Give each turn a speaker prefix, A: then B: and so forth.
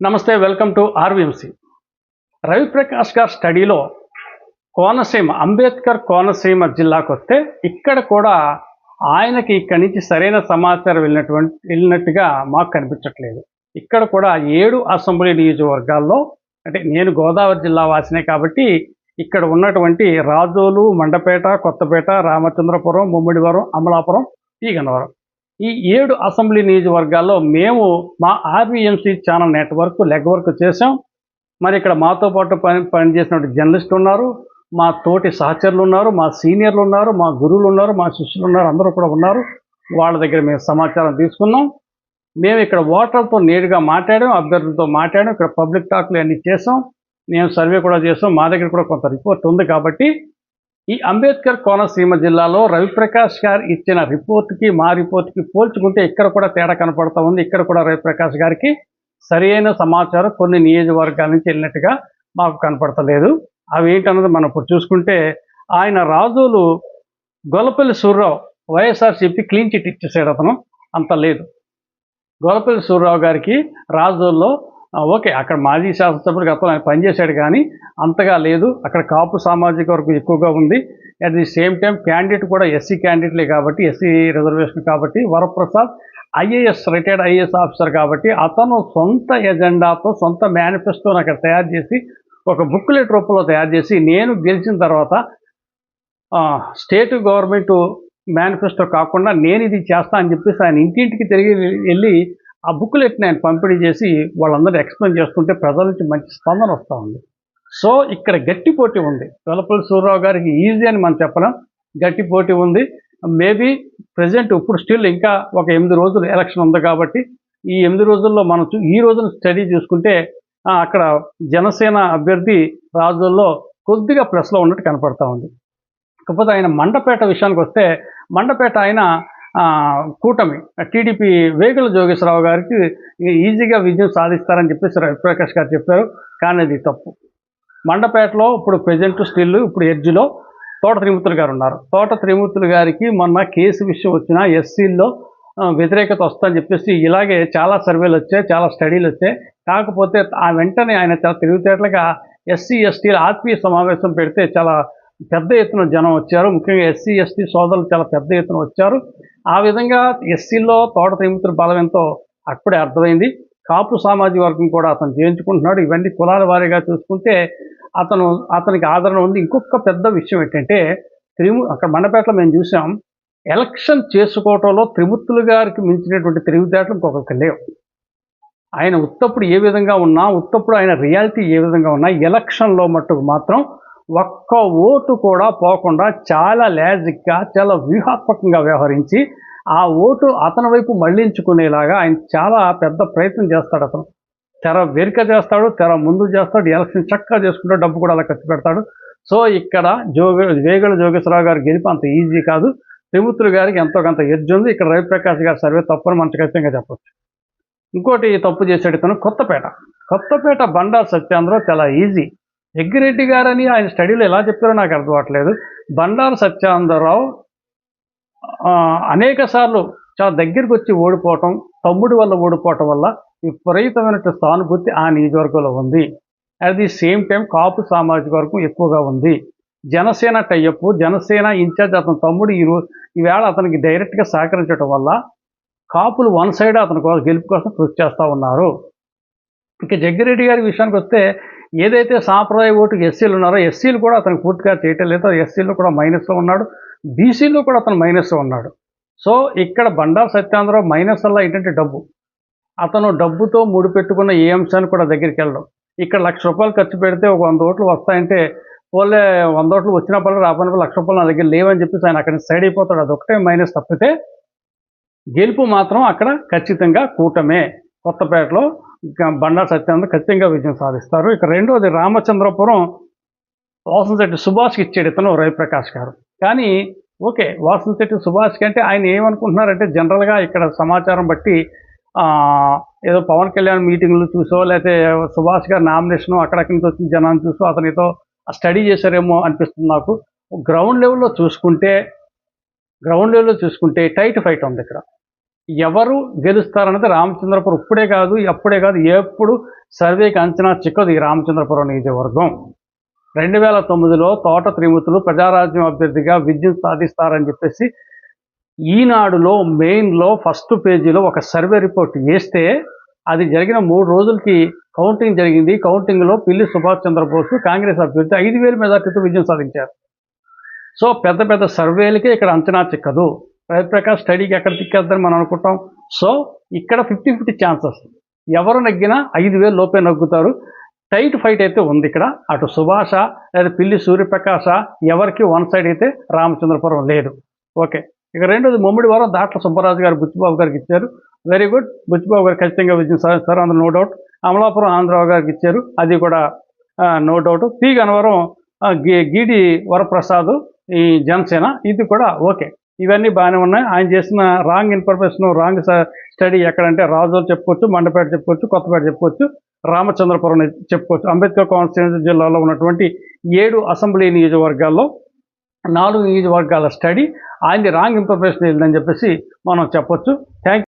A: నమస్తే welcome to ఆర్వీఎంసీ. Ravi Prakash గారి స్టడీలో కోనసీమ అంబేద్కర్ కోనసీమ జిల్లాకు వస్తే ఇక్కడ కూడా ఆయనకి ఇక్కడి నుంచి సరైన సమాచారం వెళ్ళినటువంటి వెళ్ళినట్టుగా మాకు కనిపించట్లేదు. ఇక్కడ కూడా ఏడు అసెంబ్లీ నియోజకవర్గాల్లో అంటే నేను గోదావరి జిల్లా వాసినే కాబట్టి ఇక్కడ ఉన్నటువంటి రాజోలు మండపేట కొత్తపేట రామచంద్రపురం ముమ్మిడివరం అమలాపురం ఈగనవరం. ఈ ఏడు అసెంబ్లీ నియోజకవర్గాల్లో మేము మా RBMC channel network legwork చేసాం మరి ఇక్కడ మాతో పాటు పని పనిచేసినటువంటి జర్నలిస్టులు ఉన్నారు. మా తోటి సహచరులు ఉన్నారు మా సీనియర్లు ఉన్నారు మా గురువులు ఉన్నారు మా శిష్యులు ఉన్నారు అందరూ కూడా ఉన్నారు. వాళ్ళ దగ్గర మేము సమాచారం తీసుకున్నాం. మేము ఇక్కడ ఓటర్లతో నేరుగా మాట్లాడాం అభ్యర్థులతో మాట్లాడాం. ఇక్కడ పబ్లిక్ టాక్లు అన్నీ చేసాం మేము సర్వే కూడా చేసాం మా దగ్గర కూడా కొంత రిపోర్ట్ ఉంది కాబట్టి ఈ అంబేద్కర్ కోనసీమ జిల్లాలో రవిప్రకాష్ గారు ఇచ్చిన రిపోర్ట్కి మా రిపోర్ట్కి పోల్చుకుంటే ఇక్కడ కూడా తేడా కనపడతా ఉంది. ఇక్కడ కూడా రవిప్రకాష్ గారికి సరియైన సమాచారం కొన్ని నియోజకవర్గాల నుంచి వెళ్ళినట్టుగా మాకు కనపడతలేదు. అవి ఏంటన్నది మనం ఇప్పుడు చూసుకుంటే ఆయన రాజులు Golapalli Surrao YSR YSRCP clean chit ఇచ్చేసాడు అతను. అంత లేదు. గొలపల్లి సూర్యరావు గారికి రాజుల్లో ఓకే అక్కడ మాజీ శాసనసభ్యుడు గతంలో ఆయన పనిచేశాడు కానీ అంతగా లేదు. అక్కడ కాపు సామాజిక వర్గం ఎక్కువగా ఉంది. At the same time candidate కూడా ఎస్సీ క్యాండిడేట్లే కాబట్టి ఎస్సీ రిజర్వేషన్ కాబట్టి Varaprasad IAS retired IAS officer కాబట్టి అతను సొంత ఎజెండాతో సొంత మేనిఫెస్టోని అక్కడ తయారు చేసి ఒక బుక్లెట్ రూపంలో తయారు చేసి నేను గెలిచిన తర్వాత స్టేట్ గవర్నమెంట్ మేనిఫెస్టో కాకుండా నేను ఇది చేస్తా అని చెప్పేసి ఆయన ఇంటింటికి తిరిగి వెళ్ళి ఆ బుక్లెట్ని ఆయన పంపిణీ చేసి వాళ్ళందరూ ఎక్స్ప్లెయిన్ చేస్తుంటే ప్రజల నుంచి మంచి స్పందన వస్తూ ఉంది. సో ఇక్కడ గట్టి పోటీ ఉంది. వెలపల్లి సూర్యరావు గారికి ఈజీ అని మనం చెప్పలేం. గట్టి పోటీ ఉంది. మేబీ ప్రజెంట్ ఇప్పుడు స్టిల్ ఇంకా ఒక ఎనిమిది రోజులు ఎలక్షన్ ఉంది కాబట్టి ఈ ఎనిమిది రోజుల్లో మనం చూ- ఈ రోజున స్టడీ చూసుకుంటే అక్కడ జనసేన అభ్యర్థి రాజుల్లో కొద్దిగా ప్లస్లో ఉన్నట్టు కనపడతా ఉంది. కాకపోతే ఆయన మండపేట విషయానికి వస్తే మండపేట ఆయన కూటమి టీడీపీ వేగుల జోగేశ్వరరావు గారికి ఈజీగా విజయం సాధిస్తారని చెప్పేసి రవిప్రకాష్ గారు చెప్పారు. కానీ అది తప్పు. మండపేటలో ఇప్పుడు ప్రజెంట్ స్టిల్ ఇప్పుడు ఎడ్జ్లో తోట త్రిమూర్తులు గారు ఉన్నారు. తోట త్రిమూర్తులు గారికి మొన్న కేసు విషయం వచ్చిన ఎస్సీల్లో వ్యతిరేకత వస్తుందని చెప్పేసి ఇలాగే చాలా సర్వేలు వచ్చాయి చాలా స్టడీలు వచ్చాయి. కాకపోతే ఆ వెంటనే ఆయన చాలా తెలివితేటలుగా ఎస్సీ ఎస్టీల ఆత్మీయ సమావేశం పెడితే చాలా పెద్ద ఎత్తున జనం వచ్చారు. ముఖ్యంగా ఎస్సీ ఎస్టీ సోదరులు చాలా పెద్ద ఎత్తున వచ్చారు. ఆ విధంగా ఎస్సీలో తోట త్రిమూర్తుల బలం ఎంతో అప్పుడే అర్థమైంది. కాపు సామాజిక వర్గం కూడా అతను చేయించుకుంటున్నాడు ఇవన్నీ కులాల వారీగా చూసుకుంటే అతను అతనికి ఆదరణ ఉంది. ఇంకొక పెద్ద విషయం ఏంటంటే త్రిము అక్కడ మండపేటలో మేము చూసాం. ఎలక్షన్ చేసుకోవటంలో త్రిమూర్తులు గారికి మించినటువంటి తెలివితేటలు ఇంకొకరికి లేవు. ఆయన ఉత్తప్పుడు ఏ విధంగా ఉన్నా ఉత్తప్పుడు ఆయన రియాలిటీ ఏ విధంగా ఉన్నా ఎలక్షన్లో మట్టుకు మాత్రం ఒక్క ఓటు కూడా పోకుండా చాలా లాజిక్గా చాలా వ్యూహాత్మకంగా వ్యవహరించి ఆ ఓటు అతని వైపు మళ్ళించుకునేలాగా ఆయన చాలా పెద్ద ప్రయత్నం చేస్తాడు అతను. తెర వెనుక చేస్తాడు తెర ముందు చేస్తాడు ఎలక్షన్ చక్కగా చేసుకుంటాడు డబ్బు కూడా అలా ఖర్చు పెడతాడు. సో ఇక్కడ జోగ వేగల జోగేశ్వరరావు గారు గెలిపి అంత ఈజీ కాదు. త్రిమూర్తులు గారికి ఎంతో కొంత ఎడ్జ్ ఉంది. ఇక్కడ రవిప్రకాష్ గారి సర్వే తప్పని మనం ఖచ్చితంగా చెప్పొచ్చు. ఇంకోటి తప్పు చేసాడు ఇతను కొత్తపేట. కొత్తపేట బండా సత్యాంధ్ర చాలా ఈజీ. జగ్గిరెడ్డి గారని ఆయన స్టడీలో ఎలా చెప్పారో నాకు అర్థం అవ్వట్లేదు బండారు సత్యానందరావు అనేక సార్లు చాలా దగ్గరికి వచ్చి ఓడిపోవటం తమ్ముడి వల్ల ఓడిపోవటం వల్ల విపరీతమైన సానుభూతి ఆ నియోజకవర్గంలో ఉంది. At the same time Kapu సామాజిక వర్గం ఎక్కువగా ఉంది. జనసేన టైఅప్ జనసేన ఇన్ఛార్జ్ అతని తమ్ముడు ఈ రోజు ఈవేళ అతనికి డైరెక్ట్గా సహకరించడం వల్ల కాపులు వన్ సైడ్ అతని కోసం గెలుపు కోసం కృషి చేస్తూ ఉన్నారు. ఇక జగ్గిరెడ్డి గారి విషయానికి వస్తే ఏదైతే సాంప్రదాయ ఓటు ఎస్సీలు ఉన్నారో ఎస్సీలు కూడా అతను పూర్తిగా చేయటం లేదు. ఎస్సీలు కూడా మైనస్లో ఉన్నాడు. బీసీలో కూడా అతను మైనస్లో ఉన్నాడు. సో ఇక్కడ బండారు సత్యాంధ్రరావు మైనస్ అలా ఏంటంటే డబ్బు. అతను డబ్బుతో ముడిపెట్టుకున్న ఏ అంశాన్ని కూడా దగ్గరికి వెళ్ళడం. ఇక్కడ లక్ష రూపాయలు ఖర్చు పెడితే ఒక వంద ఓట్లు వస్తాయంటే పోలే వంద ఓట్లు వచ్చినప్పుడు రాబోయే లక్ష రూపాయలు నా దగ్గర లేవని చెప్పేసి ఆయన అక్కడ సైడ్ అయిపోతాడు. అదొకటే మైనస్ తప్పితే గెలుపు మాత్రం అక్కడ ఖచ్చితంగా కూటమే. కొత్తపేటలో బండా సత్యానంద ఖచ్చితంగా విజయం సాధిస్తారు. ఇక రెండోది రామచంద్రపురం వాసంశెట్టి సుభాష్కి ఇచ్చాడు ఇతను రవిప్రకాష్ గారు. కానీ ఓకే వాసంశెట్టి సుభాష్కి అంటే ఆయన ఏమనుకుంటున్నారంటే జనరల్గా ఇక్కడ సమాచారం బట్టి ఏదో పవన్ కళ్యాణ్ మీటింగ్లు చూసో లేకపోతే సుభాష్ గారి నామినేషన్ అక్కడక్కడి నుంచి వచ్చిన జనాన్ని చూసో అతనితో స్టడీ చేశారేమో అనిపిస్తుంది నాకు. గ్రౌండ్ లెవెల్లో చూసుకుంటే గ్రౌండ్ లెవెల్లో చూసుకుంటే టైట్ ఫైట్ ఉంది ఇక్కడ. ఎవరు గెలుస్తారన్నది రామచంద్రపురం ఇప్పుడే కాదు అప్పుడే కాదు ఎప్పుడు సర్వేకి అంచనా చిక్కదు ఈ రామచంద్రపురం నియోజకవర్గం. రెండు వేల తొమ్మిదిలో తోట త్రిమూర్తులు ప్రజారాజ్యం అభ్యర్థిగా విద్యుత్ సాధిస్తారని చెప్పేసి ఈనాడులో మెయిన్లో ఫస్ట్ పేజీలో ఒక సర్వే రిపోర్ట్ వేస్తే అది జరిగిన మూడు రోజులకి కౌంటింగ్ జరిగింది. కౌంటింగ్లో పిల్లి సుభాష్ చంద్రబోస్ కాంగ్రెస్ అభ్యర్థి ఐదు వేల మెజార్టీతో విజయం సాధించారు. సో పెద్ద పెద్ద సర్వేలకే ఇక్కడ అంచనా చిక్కదు. ప్రకాష్ స్టడీకి ఎక్కడ తిక్కేద్దని మనం అనుకుంటాం. సో ఇక్కడ ఫిఫ్టీ ఫిఫ్టీ ఛాన్సెస్. ఎవరు నగ్గినా ఐదు వేలు లోపే నగ్గుతారు. టైట్ ఫైట్ అయితే ఉంది ఇక్కడ. అటు సుభాష లేదా పిల్లి సూర్యప్రకాశ ఎవరికి వన్ సైడ్ అయితే రామచంద్రపురం లేదు. ఓకే. ఇక రెండోది ముమ్మడి వారం దాట్ల సుబ్బరాజు గారు బుచ్చిబాబు గారికి ఇచ్చారు. Very good. బుచ్చిబాబు గారు ఖచ్చితంగా విజయం సాధిస్తారు అందులో నో డౌట్. అమలాపురం ఆంధ్రరావు గారికి ఇచ్చారు. అది కూడా నో డౌట్. పి గనవరం గీడి వరప్రసాద్ ఈ జనసేన. ఇది కూడా ఓకే. ఇవన్నీ బాగానే ఉన్నాయి. ఆయన చేసిన రాంగ్ ఇన్ఫర్మేషన్ రాంగ్ స్టడీ ఎక్కడంటే రాజోలు చెప్పుకోవచ్చు మండపేట చెప్పుకోవచ్చు కొత్తపేట చెప్పుకోవచ్చు రామచంద్రపురం చెప్పుకోవచ్చు. అంబేద్కర్ కాన్స్టిట్యూన్సీ జిల్లాలో ఉన్నటువంటి ఏడు అసెంబ్లీ నియోజకవర్గాల్లో నాలుగు నియోజకవర్గాల స్టడీ ఆయనది రాంగ్ ఇన్ఫర్మేషన్ వెళ్ళిందని చెప్పేసి మనం చెప్పొచ్చు. థ్యాంక్